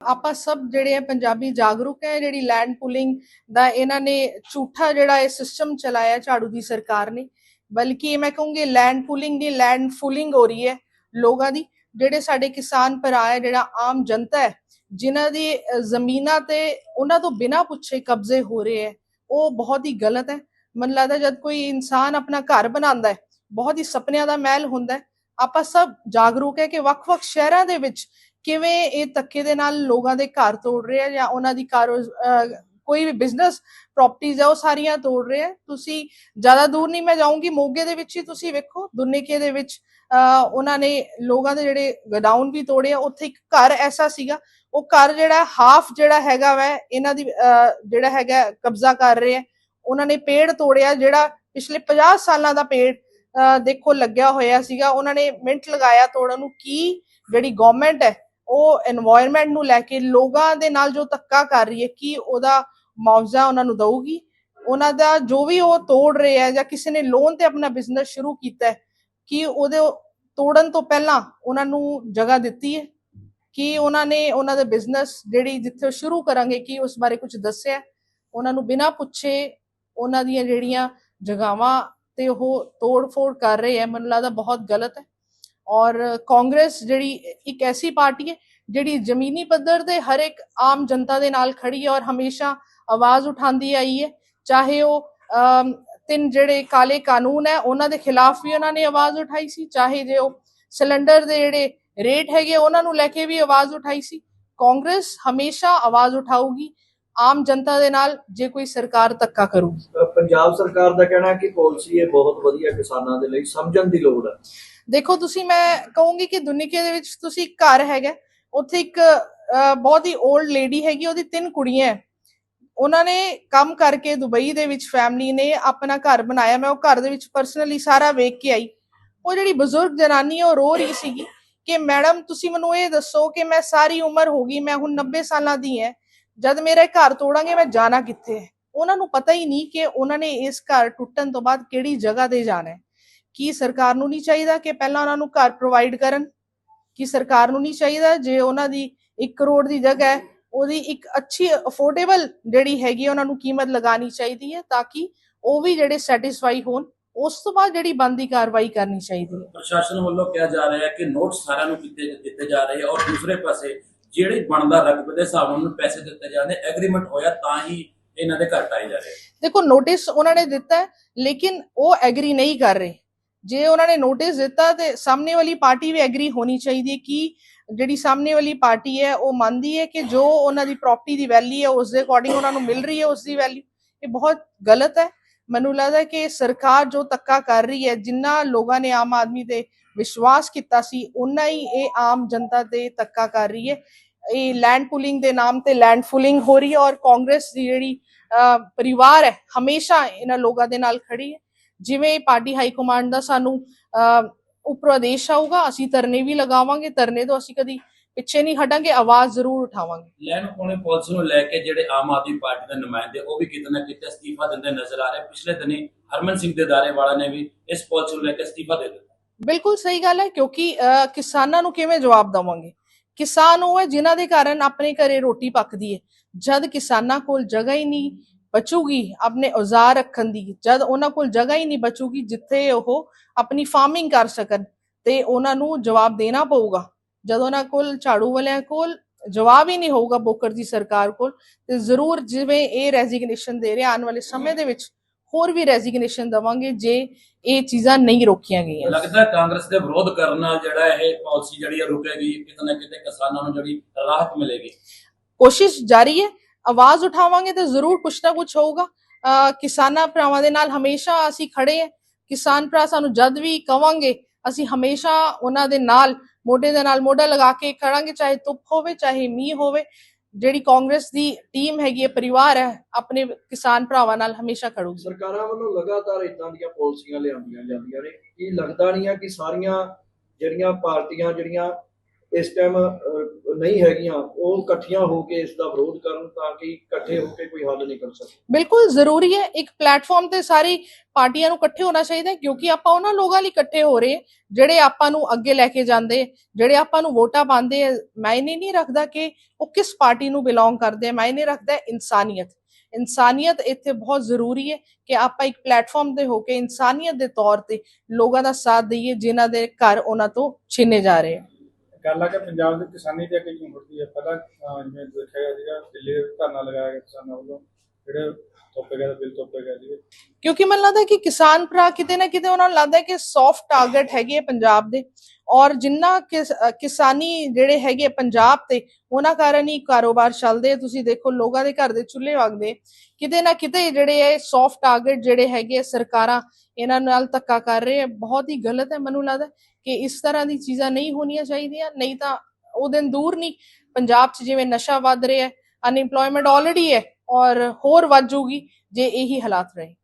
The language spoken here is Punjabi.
ਆਪਾਂ ਸਭ ਜਿਹੜੇ ਆ ਪੰਜਾਬੀ ਜਾਗਰੂਕ ਹੈ, ਜਿਹੜੀ ਲੈਂਡ ਪੁਲਿੰਗ ਦਾ ਇਹਨਾਂ ਨੇ ਝੂਠਾ ਜਿਹੜਾ ਇਹ ਸਿਸਟਮ ਚਲਾਇਆ ਝਾੜੂ ਦੀ ਸਰਕਾਰ ਨੇ। ਬਲਕਿ ਮੈਂ ਕਹੂੰਗੀ ਲੈਂਡ ਪੁਲਿੰਗ ਦੀ ਲੈਂਡ ਫੁਲਿੰਗ ਹੋ ਰਹੀ ਹੈ ਲੋਕਾਂ ਦੀ। ਜਿਹੜੇ ਸਾਡੇ ਕਿਸਾਨ ਭਰਾ ਹੈ, ਜਿਹੜਾ ਆਮ ਜਨਤਾ ਹੈ, ਜਿਨ੍ਹਾਂ ਦੀ ਜ਼ਮੀਨਾਂ ਤੇ ਉਹਨਾਂ ਤੋਂ ਬਿਨਾਂ ਪੁੱਛੇ ਕਬਜ਼ੇ ਹੋ ਰਹੇ ਹੈ, ਉਹ ਬਹੁਤ ਹੀ ਗਲਤ ਹੈ। ਮਨ ਲੱਗਦਾ ਜਦ ਕੋਈ ਇਨਸਾਨ ਆਪਣਾ ਘਰ ਬਣਾਉਂਦਾ ਹੈ, ਬਹੁਤ ਹੀ ਸੁਪਨਿਆਂ ਦਾ ਮਹਿਲ ਹੁੰਦਾ ਹੈ। ਆਪਾਂ ਸਭ ਜਾਗਰੂਕ ਹੈ ਕਿ ਵੱਖ-ਵੱਖ ਸ਼ਹਿਰਾਂ ਦੇ ਵਿੱਚ ਕਿਵੇਂ ਇਹ ਤੱਕੇ ਦੇ ਨਾਲ ਲੋਕਾਂ ਦੇ ਘਰ ਤੋੜ ਰਹੇ ਆ ਜਾਂ ਉਹਨਾਂ ਦੀ ਕਾਰੋ ਕੋਈ ਵੀ ਬਿਜ਼ਨਸ ਪ੍ਰਾਪਰਟੀਆਂ ਆ, ਉਹ ਸਾਰੀਆਂ ਤੋੜ ਰਹੇ। ਆ ਤੁਸੀਂ ਜ਼ਿਆਦਾ ਦੂਰ ਨਹੀਂ ਮੈਂ ਜਾਊਂਗੀ, ਮੋਗੇ ਦੇ ਵਿੱਚ ਹੀ ਤੁਸੀਂ ਵੇਖੋ, ਦੁਨੇਕੇ ਦੇ ਵਿੱਚ ਉਹਨਾਂ ਨੇ ਲੋਕਾਂ ਦੇ ਜਿਹੜੇ ਗਡਾਊਨ ਵੀ ਤੋੜੇ ਆ, ਉੱਥੇ ਇੱਕ ਘਰ ਐਸਾ ਸੀਗਾ। ਉਹ ਘਰ ਜਿਹੜਾ ਹਾਫ ਜਿਹੜਾ ਹੈਗਾ ਵੈ, ਇਹਨਾਂ ਦੀ, ਅਹ, ਜਿਹੜਾ ਹੈਗਾ, ਕਬਜ਼ਾ ਕਰ ਰਹੇ ਆ। ਉਹਨਾਂ ਨੇ ਪੇੜ ਤੋੜਿਆ, ਜਿਹੜਾ ਪਿਛਲੇ 50 ਸਾਲਾਂ ਦਾ ਪੇੜ ਦੇਖੋ ਲੱਗਿਆ ਹੋਇਆ ਸੀਗਾ। ਉਹਨਾਂ ਨੇ ਮਿੰਟ ਲਗਾਇਆ ਤੋੜਨ ਨੂੰ, ਕੀ ਜਿਹੜੀ ਗਵਰਨਮੈਂਟ ਹੈ ਉਹ এনवायरमेंट ਨੂੰ ਲੈ ਕੇ ਲੋਕਾਂ ਦੇ ਨਾਲ ਜੋ ਧੱਕਾ ਕਰ ਰਹੀ ਹੈ, ਕੀ ਉਹਦਾ ਮੁਆਵਜ਼ਾ ਉਹਨਾਂ ਨੂੰ ਦਊਗੀ? ਉਹਨਾਂ ਦਾ ਜੋ ਵੀ ਉਹ ਤੋੜ ਰਹੇ ਆ ਜਾਂ ਕਿਸੇ ਨੇ ਲੋਨ ਤੇ ਆਪਣਾ ਬਿਜ਼ਨਸ ਸ਼ੁਰੂ ਕੀਤਾ ਹੈ, ਕਿ ਉਹਦੇ ਤੋੜਨ ਤੋਂ ਪਹਿਲਾਂ ਉਹਨਾਂ ਨੂੰ ਜਗ੍ਹਾ ਦਿੱਤੀ ਹੈ? ਕਿ ਉਹਨਾਂ ਨੇ ਉਹਨਾਂ ਦੇ ਬਿਜ਼ਨਸ ਜਿਹੜੀ ਜਿੱਥੇ ਸ਼ੁਰੂ ਕਰਾਂਗੇ, ਕਿ ਉਸ ਬਾਰੇ ਕੁਝ ਦੱਸਿਆ ਉਹਨਾਂ ਨੂੰ ਬਿਨਾਂ ਪੁੱਛੇ ਉਹਨਾਂ ਦੀਆਂ ਜਿਹੜੀਆਂ ਜਗਾਵਾਂ ਤੇ ਉਹ ਤੋੜ-ਫੋੜ ਕਰ ਰਹੇ ਐ ਮੈਨੂੰ ਲੱਗਦਾ ਬਹੁਤ ਗਲਤ ਹੈ। ਔਰ ਕਾਂਗਰਸ ਜਿਹੜੀ ਇੱਕ ਐਸੀ ਪਾਰਟੀ ਹੈ ਜਿਹੜੀ ਜ਼ਮੀਨੀ ਪੱਧਰ ਤੇ ਹਰ ਇੱਕ ਆਮ ਜਨਤਾ ਦੇ ਨਾਲ ਖੜੀ ਹੈ ਔਰ ਹਮੇਸ਼ਾ ਆਵਾਜ਼ ਉਠਾਉਂਦੀ ਆਈ ਹੈ। ਚਾਹੇ ਉਹ ਤਿੰਨ ਜਿਹੜੇ ਕਾਲੇ ਕਾਨੂੰਨ ਹੈ, ਉਹਨਾਂ ਦੇ ਖਿਲਾਫ ਵੀ ਉਹਨਾਂ ਨੇ ਆਵਾਜ਼ ਉਠਾਈ ਸੀ। ਚਾਹੇ ਜੇ ਉਹ ਸਿਲੰਡਰ ਦੇ ਜਿਹੜੇ ਰੇਟ ਹੈਗੇ, ਉਹਨਾਂ ਨੂੰ ਲੈ ਕੇ ਵੀ ਆਵਾਜ਼ ਉਠਾਈ ਸੀ। ਕਾਂਗਰਸ ਹਮੇਸ਼ਾ ਆਵਾਜ਼ ਉਠਾਊਗੀ। ਆਮ ਜਨਤਾ ਦੇ ਨਾਲ ਜੇ ਕੋਈ ਸਰਕਾਰ ਧੱਕਾ ਕਰੂ ਪੰਜਾਬ ਸਰਕਾਰ ਦਾ ਕਹਿਣਾ ਹੈ ਕਿ ਪਾਲਿਸੀ ਇਹ ਬਹੁਤ ਵਧੀਆ ਕਿਸਾਨਾਂ ਦੇ ਲਈ ਸਮਝਣ ਦੀ ਲੋੜ ਹੈ। ਦੇਖੋ ਤੁਸੀਂ, ਮੈਂ ਕਹੂੰਗੀ ਕਿ ਦੁਨੀਕੇ ਦੇ ਵਿੱਚ ਤੁਸੀਂ ਇੱਕ ਘਰ ਹੈਗਾ, ਉੱਥੇ ਇੱਕ ਬਹੁਤ ਹੀ 올ਡ ਲੇਡੀ ਹੈਗੀ, ਉਹਦੀ ਤਿੰਨ ਕੁੜੀਆਂ ਹੈ। ਉਹਨਾਂ ਨੇ ਕੰਮ ਕਰਕੇ ਦੁਬਈ ਦੇ ਵਿੱਚ ਫੈਮਿਲੀ ਨੇ ਆਪਣਾ ਘਰ ਬਣਾਇਆ, ਮੈਂ ਉਹ ਘਰ ਦੇ ਵਿੱਚ ਪਰਸਨਲੀ ਸਾਰਾ ਵੇਖ ਕੇ ਆਈ। ਉਹ ਜਿਹੜੀ ਬਜ਼ੁਰਗ ਜਨਾਨੀ ਉਹ ਰੋ ਰਹੀ ਸੀਗੀ ਕਿ, ਮੈਡਮ, ਤੁਸੀਂ ਮੈਨੂੰ ਇਹ ਦੱਸੋ ਕਿ ਮੈਂ ਸਾਰੀ ਉਮਰ ਹੋ ਗਈ, ਮੈਂ ਹੁਣ 90 ਸਾਲਾਂ ਦੀ ਹੈ, ਜਦ ਮੇਰਾ ਘਰ ਤੋੜਾਂਗੇ, ਮੈਂ ਜਾਣਾ ਕਿੱਥੇ ਹੈ? ਉਹਨਾਂ ਨੂੰ ਪਤਾ ਹੀ ਨਹੀਂ ਕਿ ਉਹਨਾਂ ਨੇ ਇਸ ਘਰ ਟੁੱਟਣ ਤੋਂ ਬਾਅਦ ਕਿਹੜੀ ਜਗ੍ਹਾ ਤੇ ਜਾਣਾ ਹੈ। ਕੀ ਸਰਕਾਰ ਨੂੰ ਨਹੀਂ ਚਾਹੀਦਾ ਕਿ ਪਹਿਲਾਂ ਉਹਨਾਂ ਨੂੰ ਘਰ ਪ੍ਰੋਵਾਈਡ ਕਰਨ? ਕੀ ਸਰਕਾਰ ਨੂੰ ਨਹੀਂ ਚਾਹੀਦਾ? ਜੇ ਉਹਨਾਂ ਦੀ 1 ਕਰੋੜ ਦੀ ਜਗ੍ਹਾ ਹੈ ਉਹਦੀ ਇੱਕ ਅੱਛੀ ਅਫੋਰਡੇਬਲ ਜਿਹੜੀ ਹੈਗੀ ਉਹਨਾਂ ਨੂੰ ਕੀਮਤ ਲਗਾਣੀ ਚਾਹੀਦੀ ਹੈ ਤਾਂ ਕਿ ਉਹ ਵੀ ਜਿਹੜੇ ਸੈਟੀਸਫਾਈ ਹੋਣ ਉਸ ਤੋਂ ਬਾਅਦ ਜਿਹੜੀ ਬੰਦੀ ਕਾਰਵਾਈ ਕਰਨੀ ਚਾਹੀਦੀ ਹੈ। ਪ੍ਰਸ਼ਾਸਨ ਵੱਲੋਂ ਕਿਹਾ ਜਾ ਰਿਹਾ ਹੈ ਕਿ ਨੋਟ ਸਾਰਿਆਂ ਨੂੰ ਕੀਤੇ ਦਿੱਤੇ ਜਾ ਰਹੇ ਔਰ ਦੂਸਰੇ ਪਾਸੇ ਜਿਹੜੇ ਬਣਦਾ ਰਕਬੇ ਦੇ ਹਿਸਾਬ ਨਾਲ ਉਹਨੂੰ ਪੈਸੇ ਦਿੱਤੇ ਜਾਂਦੇ ਐਗਰੀਮੈਂਟ ਹੋਇਆ ਤਾਂ ਹੀ ਇਹਨਾਂ ਦੇ ਘਰ ਟਾਏ ਜਾ ਰਹੇ। ਦੇਖੋ ਨੋਟਿਸ ਉਹਨਾਂ ਨੇ ਦਿੱਤਾ ਹੈ ਲੇਕਿਨ ਉਹ ਐਗਰੀ ਨਹੀਂ ਕਰ ਰਹੇ। ਜੇ ਉਹਨਾਂ ਨੇ ਨੋਟਿਸ ਦਿੱਤਾ ਤੇ ਸਾਹਮਣੇ ਵਾਲੀ ਪਾਰਟੀ ਵੀ ਐਗਰੀ ਹੋਣੀ ਚਾਹੀਦੀ ਹੈ ਕਿ ਜਿਹੜੀ ਸਾਹਮਣੇ ਵਾਲੀ ਪਾਰਟੀ ਹੈ ਉਹ ਮੰਨਦੀ ਹੈ ਕਿ ਜੋ ਉਹਨਾਂ ਦੀ ਪ੍ਰਾਪਰਟੀ ਦੀ ਵੈਲਿਊ ਹੈ ਉਸ ਦੇ ਅਕੋਰਡਿੰਗ ਉਹਨਾਂ ਨੂੰ ਮਿਲ ਰਹੀ ਹੈ ਉਸ ਦੀ ਵੈਲਿਊ ਇਹ ਬਹੁਤ ਗਲਤ ਹੈ। ਮੈਨੂੰ ਲੱਗਦਾ ਕਿ ਸਰਕਾਰ ਜੋ ਧੱਕਾ ਕਰ ਰਹੀ ਹੈ ਜਿੰਨਾ ਲੋਕਾਂ ਨੇ ਆਮ ਆਦਮੀ ਤੇ ਵਿਸ਼ਵਾਸ ਕੀਤਾ ਸੀ ਉਹਨਾਂ ਹੀ ਇਹ ਆਮ ਜਨਤਾ ਤੇ ਧੱਕਾ ਕਰ ਰਹੀ ਹੈ। ਇਹ ਲੈਂਡ ਪੁਲਿੰਗ ਦੇ ਨਾਮ ਤੇ ਲੈਂਡ ਫੁਲਿੰਗ ਹੋ ਰਹੀ ਹੈ ਔਰ ਕਾਂਗਰਸ ਦੀ ਜਿਹੜੀ ਅਹ, ਪਰਿਵਾਰ ਹੈ ਹਮੇਸ਼ਾ ਇਹਨਾਂ ਲੋਕਾਂ ਦੇ ਨਾਲ ਖੜੀ ਹੈ। ਜਿਵੇਂ ਪਾਰਟੀ ਹਾਈ ਕਮਾਂਡ ਦਾ ਸਾਨੂੰ ਉੱਪਰੋਂ ਆਦੇਸ਼ ਆਊਗਾ ਅਸੀਂ ਧਰਨੇ ਵੀ ਲਗਾਵਾਂਗੇ ਧਰਨੇ ਤੋਂ ਅਸੀਂ ਕਦੀ ਪਿੱਛੇ ਨਹੀਂ ਹਟਾਂਗੇ ਆਵਾਜ਼ ਜ਼ਰੂਰ ਉਠਾਵਾਂਗੇ। ਲੈਣ ਪਾਉਣੇ ਪਾਲਿਸੀ ਨੂੰ ਲੈ ਕੇ ਜਿਹੜੇ ਆਮ ਆਦਮੀ ਪਾਰਟੀ ਦੇ ਨੁਮਾਇੰਦੇ ਉਹ ਵੀ ਕਿਤੇ ਨਾ ਕਿਤੇ ਅਸਤੀਫਾ ਦਿੰਦੇ ਨਜ਼ਰ ਆ ਰਹੇ। ਪਿਛਲੇ ਦਿਨੀ ਹਰਮਨ ਸਿੰਘ ਦੇ ਦਾਰੇ ਵਾਲਾ ਨੇ ਵੀ ਇਸ ਪਾਲਿਸੀ ਨੂੰ ਲੈ ਕੇ ਅਸਤੀਫਾ ਦੇ ਦਿੱਤਾ। ਬਿਲਕੁਲ ਸਹੀ ਗੱਲ ਹੈ ਕਿਉਂਕਿ ਕਿਸਾਨਾਂ ਨੂੰ ਕਿਵੇਂ ਜਵਾਬ ਦਵਾਂਗੇ? ਕਿਸਾਨ ਉਹ ਹੈ ਜਿਨ੍ਹਾਂ ਦੇ ਕਾਰਨ ਆਪਣੇ ਘਰੇ ਰੋਟੀ ਪੱਕਦੀ ਹੈ। ਜਦ ਕਿਸਾਨਾਂ ਕੋਲ ਜਗ੍ਹਾ ਹੀ ਨਹੀਂ ਬਚੂਗੀ ਆਪਣੇ ਔਜ਼ਾਰ ਰੱਖਣ ਦੀ ਜਦ ਉਹਨਾਂ ਕੋਲ ਜਗ੍ਹਾ ਹੀ ਨਹੀਂ ਬਚੂਗੀ ਜਿੱਥੇ ਉਹ ਆਪਣੀ ਫਾਰਮਿੰਗ ਕਰ ਸਕਣ ਤੇ ਉਹਨਾਂ ਨੂੰ ਜਵਾਬ ਦੇਣਾ ਪਊਗਾ। ਜਦ ਉਹਨਾਂ ਕੋਲ ਝਾੜੂ ਵਾਲਿਆਂ ਕੋਲ ਜਵਾਬ ਹੀ ਨਹੀਂ ਹੋਊਗਾ ਬੋਕਰ ਦੀ ਸਰਕਾਰ ਕੋਲ ਤੇ ਜ਼ਰੂਰ ਜਿਵੇਂ ਇਹ ਰੈਜ਼ਿਗਨੇਸ਼ਨ ਦੇ ਰਹੇ ਆਉਣ ਵਾਲੇ ਸਮੇਂ ਦੇ ਵਿੱਚ ਹੋਰ ਵੀ ਰੈਜ਼ਿਗਨੇਸ਼ਨ ਦਵਾਂਗੇ ਜੇ ਇਹ ਚੀਜ਼ਾਂ ਨਹੀਂ ਰੋਕੀਆਂ ਗਈਆਂ। ਲੱਗਦਾ ਕਾਂਗਰਸ ਦੇ ਵਿਰੋਧ ਕਰਨ ਨਾਲ ਜਿਹੜਾ ਇਹ ਪਾਲਿਸੀ ਜਿਹੜੀ ਰੁਕੇਗੀ ਕਿਤੇ ਨਾ ਕਿਤੇ ਕਿਸਾਨਾਂ ਨੂੰ ਜਿਹੜੀ ਰਾਹਤ ਮਿਲੇਗੀ। ਕੋਸ਼ਿਸ਼ ਜਾਰੀ ਹੈ ਆਵਾਜ਼ ਉਠਾਵਾਂਗੇ ਤੇ ਜ਼ਰੂਰ ਕੁਛ ਨਾ ਕੁਛ ਹੋਊਗਾ। ਕਿਸਾਨਾਂ ਭਰਾਵਾਂ ਦੇ ਨਾਲ ਹਮੇਸ਼ਾ ਅਸੀਂ ਖੜੇ ਹਾਂ। ਕਿਸਾਨ ਭਰਾ ਸਾਨੂੰ ਜਦ ਵੀ ਕਵਾਂਗੇ, ਅਸੀਂ ਹਮੇਸ਼ਾ ਉਹਨਾਂ ਦੇ ਨਾਲ, ਮੋਢੇ ਦੇ ਨਾਲ ਮੋਢਾ ਲਗਾ ਕੇ ਖੜਾਂਗੇ, ਚਾਹੇ ਧੁੱਪ ਹੋਵੇ, ਚਾਹੇ ਮੀਂਹ ਹੋਵੇ। ਜਿਹੜੀ ਕਾਂਗਰਸ ਦੀ ਟੀਮ ਹੈਗੀ ਹੈ, ਪਰਿਵਾਰ ਹੈ, ਆਪਣੇ ਕਿਸਾਨ ਭਰਾਵਾਂ ਨਾਲ ਹਮੇਸ਼ਾ ਖੜੂਗੀ। ਸਰਕਾਰਾਂ ਵੱਲੋਂ ਲਗਾਤਾਰ ਇਦਾਂ ਦੀਆਂ ਪਾਲਿਸੀਆਂ ਲਿਆਂਦੀਆਂ ਜਾਂਦੀਆਂ ਨੇ। ਕੀ ਲੱਗਦਾ ਨਹੀਂ ਆ ਕਿ ਸਾਰੀਆਂ ਜਿਹੜੀਆਂ ਪਾਰਟੀਆਂ, ਜਿਹੜੀਆਂ ਇਸ ਟਾਈਮ ਨਹੀਂ ਹੈਗੀਆਂ। ਉਹ ਇਕੱਠੀਆਂ ਹੋ ਕੇ ਇਸ ਦਾ ਵਿਰੋਧ ਕਰਨ ਤਾਂ ਕਿ ਇਕੱਠੇ ਹੋ ਕੇ ਕੋਈ ਹੱਲ ਨਿਕਲ ਸਕੇ। ਬਿਲਕੁਲ ਜ਼ਰੂਰੀ ਹੈ। ਇੱਕ ਪਲੇਟਫਾਰਮ ਤੇ ਸਾਰੀ ਪਾਰਟੀਆਂ ਨੂੰ ਇਕੱਠੇ ਹੋਣਾ ਚਾਹੀਦਾ ਕਿਉਂਕਿ ਆਪਾਂ ਉਹਨਾਂ ਲੋਕਾਂ ਲਈ ਇਕੱਠੇ ਹੋ ਰਹੇ ਜਿਹੜੇ ਆਪਾਂ ਨੂੰ ਅੱਗੇ ਲੈ ਕੇ ਜਾਂਦੇ ਜਿਹੜੇ ਆਪਾਂ ਨੂੰ ਵੋਟਾਂ ਪਾਉਂਦੇ ਮਾਇਨੇ ਨਹੀਂ ਰੱਖਦਾ ਕਿ ਉਹ ਕਿਸ ਪਾਰਟੀ ਨੂੰ ਬਿਲੋਂਗ ਕਰਦੇ ਆ ਮਾਇਨੇ ਰੱਖਦਾ ਇਨਸਾਨੀਅਤ। ਇਨਸਾਨੀਅਤ ਇੱਥੇ ਬਹੁਤ ਜ਼ਰੂਰੀ ਹੈ ਕਿ ਆਪਾਂ ਇੱਕ ਪਲੇਟਫਾਰਮ ਤੇ ਹੋ ਕੇ ਇਨਸਾਨੀਅਤ ਦੇ ਤੌਰ ਤੇ ਲੋਕਾਂ ਦਾ ਸਾਥ ਦਈਏ, ਜਿਨ੍ਹਾਂ ਦੇ ਘਰ ਉਹਨਾਂ ਤੋਂ ਛਿਨੇ ਜਾ ਰਹੇ ਗੱਲ ਆ ਕਿ ਪੰਜਾਬ ਦੇ ਕਿਸਾਨੀ ਤੇ ਅੱਗੇ ਝੂਮ ਉੱਠਦੀ ਹੈ ਪਹਿਲਾਂ ਅਹ, ਜਿਵੇਂ ਦੇਖਿਆ ਗਿਆ ਸੀਗਾ ਦਿੱਲੀ ਦੇ ਵਿੱਚ ਧਰਨਾ ਲਗਾਇਆ ਗਿਆ ਕਿਸਾਨਾਂ ਵੱਲੋਂ ਜਿਹੜੇ ਤੋਪੇ ਗਏ ਬਿੱਲ ਤੋਪੇ ਗਏ ਸੀਗੇ। ਕਿਉਂਕਿ ਮੈਨੂੰ ਲੱਗਦਾ ਕਿ ਕਿਸਾਨ ਭਰਾ ਕਿਤੇ ਨਾ ਕਿਤੇ ਉਹਨਾਂ ਨੂੰ ਲੱਗਦਾ ਕਿ ਸੌਫਟ ਟਾਰਗੇਟ ਹੈਗੇ ਆ ਪੰਜਾਬ ਦੇ। ਔਰ ਜਿੰਨਾ ਕਿਸਾਨੀ ਜਿਹੜੇ ਹੈਗੇ ਪੰਜਾਬ ਤੇ ਉਹਨਾਂ ਕਾਰਨ ਹੀ ਕਾਰੋਬਾਰ ਚੱਲਦੇ ਤੁਸੀਂ ਦੇਖੋ ਲੋਕਾਂ ਦੇ ਘਰ ਦੇ ਚੁੱਲ੍ਹੇ ਵਗਦੇ ਕਿਤੇ ਨਾ ਕਿਤੇ ਜਿਹੜੇ ਹੈ ਸੌਫਟ ਟਾਰਗੇਟ ਜਿਹੜੇ ਹੈਗੇ ਆ, ਸਰਕਾਰਾਂ ਇਹਨਾਂ ਨਾਲ ਧੱਕਾ ਕਰ ਰਹੇ ਹੈ ਬਹੁਤ ਹੀ ਗਲਤ ਹੈ। ਮੈਨੂੰ ਲੱਗਦਾ ਕਿ ਇਸ ਤਰ੍ਹਾਂ ਦੀ ਚੀਜ਼ਾਂ ਨਹੀਂ ਹੋਣੀਆਂ ਚਾਹੀਦੀਆਂ। ਨਹੀਂ ਤਾਂ ਉਹ ਦਿਨ ਦੂਰ ਨਹੀਂ। ਪੰਜਾਬ 'ਚ ਜਿਵੇਂ ਨਸ਼ਾ ਵੱਧ ਰਿਹਾ ਹੈ ਅਨਇੰਪਲੋਇਮੈਂਟ ਆਲਰੇਡੀ ਹੈ ਔਰ ਹੋਰ ਵੱਧ ਜੂਗੀ ਜੇ ਇਹੀ ਹਾਲਾਤ ਰਹੇ।